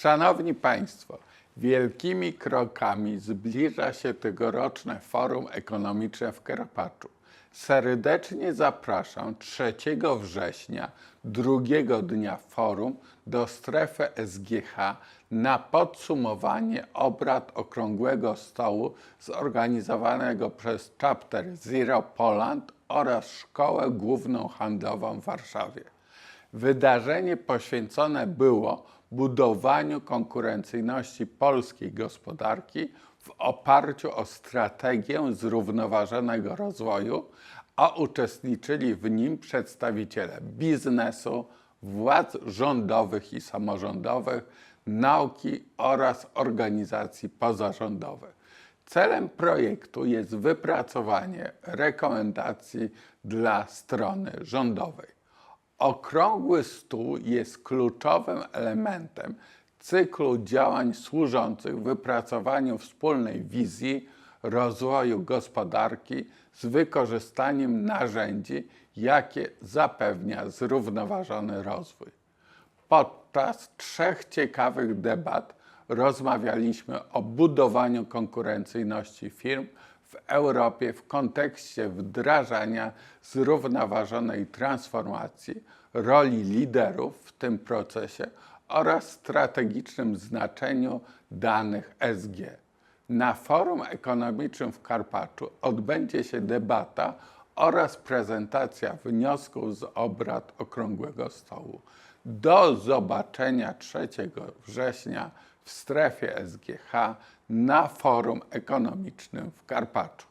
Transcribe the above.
Szanowni Państwo, wielkimi krokami zbliża się tegoroczne Forum Ekonomiczne w Karpaczu. Serdecznie zapraszam 3 września, drugiego dnia forum, do strefy SGH na podsumowanie obrad Okrągłego Stołu zorganizowanego przez Chapter Zero Poland oraz Szkołę Główną Handlową w Warszawie. Wydarzenie poświęcone było budowaniu konkurencyjności polskiej gospodarki w oparciu o strategię zrównoważonego rozwoju, a uczestniczyli w nim przedstawiciele biznesu, władz rządowych i samorządowych, nauki oraz organizacji pozarządowych. Celem projektu jest wypracowanie rekomendacji dla strony rządowej. Okrągły stół jest kluczowym elementem cyklu działań służących wypracowaniu wspólnej wizji rozwoju gospodarki z wykorzystaniem narzędzi, jakie zapewnia zrównoważony rozwój. Podczas trzech ciekawych debat rozmawialiśmy o budowaniu konkurencyjności firm w Europie w kontekście wdrażania zrównoważonej transformacji, roli liderów w tym procesie oraz strategicznym znaczeniu danych SG. Na forum ekonomicznym w Karpaczu odbędzie się debata oraz prezentacja wniosków z obrad Okrągłego Stołu. Do zobaczenia 3 września w strefie SGH na forum ekonomicznym w Karpaczu.